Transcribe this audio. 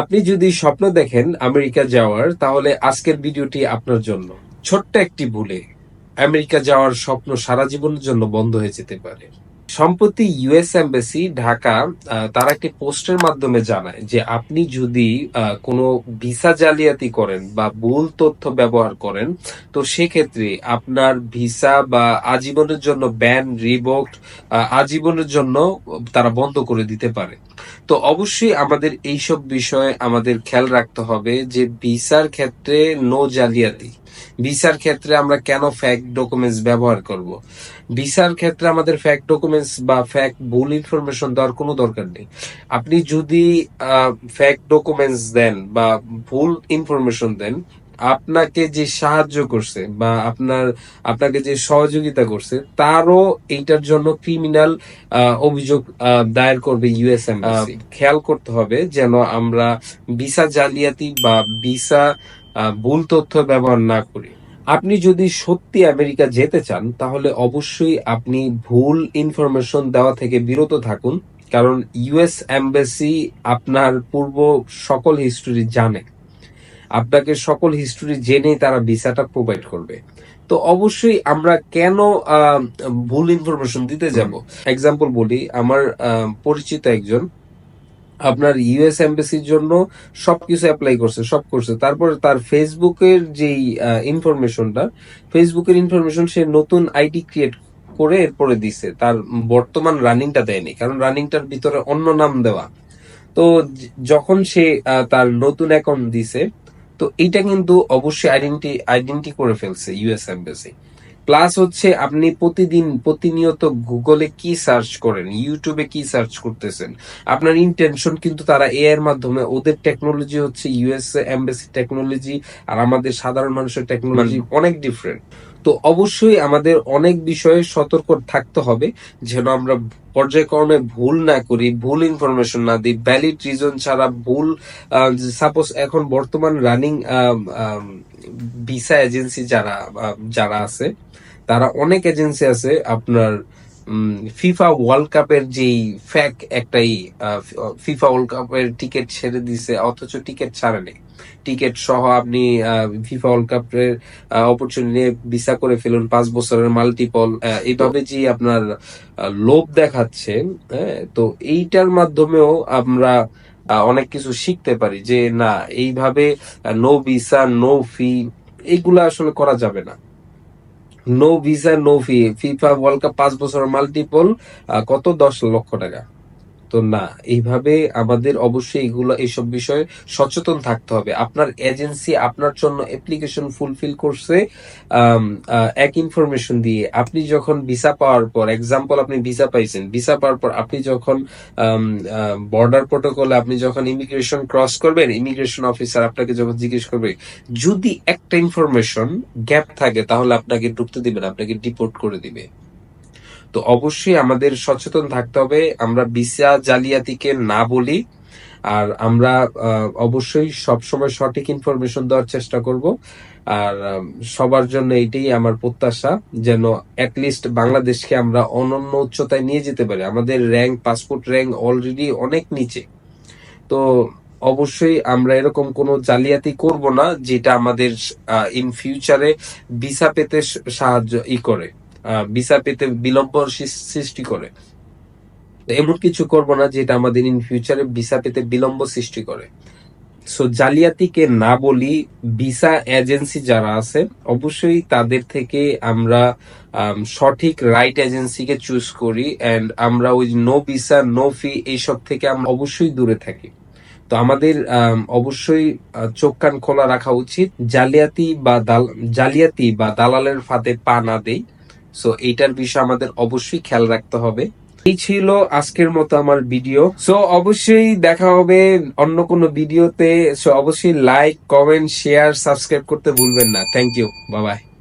আপনি যদি স্বপ্ন দেখেন আমেরিকা যাওয়ার, তাহলে আজকের ভিডিওটি আপনার জন্য। ছোট্ট একটি ভুলে, আমেরিকা যাওয়ার স্বপ্ন সারা জীবনের জন্য বন্ধ হয়ে যেতে পারে। সম্প্রতি ইউএস এম্বাসি ঢাকা তারা একটি পোস্টের মাধ্যমে জানায় যে আপনি যদি কোনো ভিসা জালিয়াতি করেন বা ভুল তথ্য ব্যবহার করেন, তো সেক্ষেত্রে আপনার ভিসা বা আজীবনের জন্য ব্যান রিভোক্ট আজীবনের জন্য তারা বন্ধ করে দিতে পারে। তো অবশ্যই আমাদের এইসব বিষয়ে আমাদের খেয়াল রাখতে হবে যে ভিসার ক্ষেত্রে নো জালিয়াতি। ভিসার ক্ষেত্রে আমরা কেন ফ্যাক ডকুমেন্টস ব্যবহার করব? ভিসার ক্ষেত্রে আমাদের ফ্যাক ডকুমেন্টস বা ফ্যাক ভুল ইনফরমেশন দেওয়ার কোনো দরকার নেই। আপনি যদি ফ্যাক ডকুমেন্টস দেন বা ভুল ইনফরমেশন দেন আপনাকে যে সাহায্য করছে বা আপনার আপনাকে যে সহযোগিতা করছে তারও এইটার জন্য ক্রিমিনাল অভিযোগ দায়ের করবে ইউএস খেয়াল করতে হবে যেন আমরা ভিসা জালিয়াতি বা ভিসা ভুল তথ্য ব্যবহার না করি। আপনি যদি সত্যি আমেরিকা যেতে চান, তাহলে অবশ্যই আপনি ভুল ইনফরমেশন দেওয়া থেকে বিরত থাকুন, কারণ ইউএস এমবাসি আপনার পূর্ব সকল হিস্টোরি জানে। আপনাকে সকল হিস্টোরি জেনে তারা ভিসাটা প্রোভাইড করবে। তো অবশ্যই আমরা কেন ভুল ইনফরমেশন দিতে যাব? এক্সাম্পল বলি, আমার পরিচিত একজন আপনার ইউএস এমবাসির জন্য সবকিছু অ্যাপ্লাই করছে, সব করছে। তারপরে তার ফেসবুকের যেই ইনফরমেশনটা ফেসবুকের ইনফরমেশন সে নতুন আইডি ক্রিয়েট করে এরপরে দিছে। তার বর্তমান রানিংটা দেয়নি, কারণ রানিংটার ভিতরে অন্য নাম দেওয়া। তো যখন সে তার নতুন অ্যাকাউন্ট দিছে, তো এইটা কিন্তু অবশ্যই আইডেন্টি আইডেন্টি করে ফেলছে ইউএস এমবাসি প্লাস হচ্ছে আপনি প্রতিদিন প্রতিনিয়ত গুগলে কি সার্চ করেন ইউটিউবে কি সার্চ করতেছেন আপনার ইন্টেনশন কিন্তু তারা এ এর মাধ্যমে ওদের টেকনোলজি হচ্ছে ইউএস এমবাসি টেকনোলজি আর আমাদের সাধারণ মানুষের টেকনোলজি অনেক ডিফারেন্ট তো অবশ্যই আমাদের অনেক বিষয়ে সতর্ক থাকতে হবে যেন আমরা পর্যায়ক্রমে ভুল না করি ভুল ইনফরমেশন না দিই ভ্যালিড রিজন ছাড়া ভুল সাপোজ এখন বর্তমান রানিং ভিসা এজেন্সি যারা যারা আছে, তারা অনেক এজেন্সি আছে আপনার ফিফা ওয়ার্ল্ড কাপের যেই ফ্যাক একটাই ফিফা ওয়ার্ল্ড কাপের টিকিট ছেড়ে দিছে, অথচ টিকিট ছাড়েনি টিকিট সহ আপনি ফিফা ওয়ার্ল্ড কাপের অপরচুনিটি ভিসা করে ফেলুন, পাঁচ বছরের মাল্টিপল এইভাবে যে আপনার লোভ দেখাচ্ছে হ্যাঁ তো এইটার মাধ্যমেও আমরা অনেক কিছু শিখতে পারি যে, না, এইভাবে নো ভিসা নো ফি এগুলা আসলে করা যাবে না। No visa no fee FIFA world cup পাঁচ বছর মাল্টিপল কত? দশ লক্ষ টাকা। তো না, এইভাবে আমাদের অবশ্যই এগুলো, এইসব বিষয়ে সচেতন থাকতে হবে। আপনার এজেন্সি আপনার জন্য অ্যাপ্লিকেশন ফুলফিল করছে এক ইনফরমেশন দিয়ে। আপনি যখন ভিসা পাওয়ার পর এক্সাম্পল আপনি ভিসা পাইছেন ভিসা পাওয়ার পর আপনি যখন বর্ডার প্রোটোকলে আপনি যখন ইমিগ্রেশন ক্রস করবেন ইমিগ্রেশন অফিসার আপনাকে যখন জিজ্ঞেস করবে, যদি একটা ইনফরমেশন গ্যাপ থাকে, তাহলে আপনাকে ঢুকতে দিবেন আপনাকে ডিপোর্ট করে দিবে। তো অবশ্যই আমাদের সচেতন থাকতে হবে। আমরা ভিসা জালিয়াতিকে না বলি, আর আমরা অবশ্যই সবসময় সঠিক ইনফরমেশন দেওয়ার চেষ্টা করব। আর সবার জন্য এটাই আমার প্রত্যাশা, যেন অ্যাটলিস্ট বাংলাদেশকে আমরা অনন্য উচ্চতায় নিয়ে যেতে পারি। আমাদের র্যাঙ্ক পাসপোর্ট র্যাঙ্ক অলরেডি অনেক নিচে। তো অবশ্যই আমরা এরকম কোনো জালিয়াতি করব না, যেটা আমাদের ইন ফিউচারে ভিসা পেতে সাহায্য, ই করে। ভিসা পেতে বিলম্ব সৃষ্টি করে। এমন কিছু করব না যেটা আমাদের ইন ফিউচারে ভিসা পেতে বিলম্ব সৃষ্টি করে। সো জালিয়াতিকে না বলি ভিসা এজেন্সি যারা আছে অবশ্যই তাদের থেকে আমরা আম, সঠিক রাইট এজেন্সিকে চুজ করি এন্ড আমরা ওই নো ভিসা নো ফি এইসব থেকে আমরা অবশ্যই দূরে থাকি। তো আমাদের আম, অবশ্যই চোখ কান খোলা রাখা উচিত। জালিয়াতি বা জালিয়াতি বা দালালের ফাঁদে পা না দেই। সো এইটার বিষয়ে আমাদের অবশ্যই খেয়াল রাখতে হবে। এই ছিল আজকের মতো আমার ভিডিও। সো অবশ্যই দেখা হবে অন্য কোনো ভিডিওতে। সো অবশ্যই লাইক কমেন্ট শেয়ার সাবস্ক্রাইব করতে ভুলবেন না। থ্যাংক ইউ বাবাই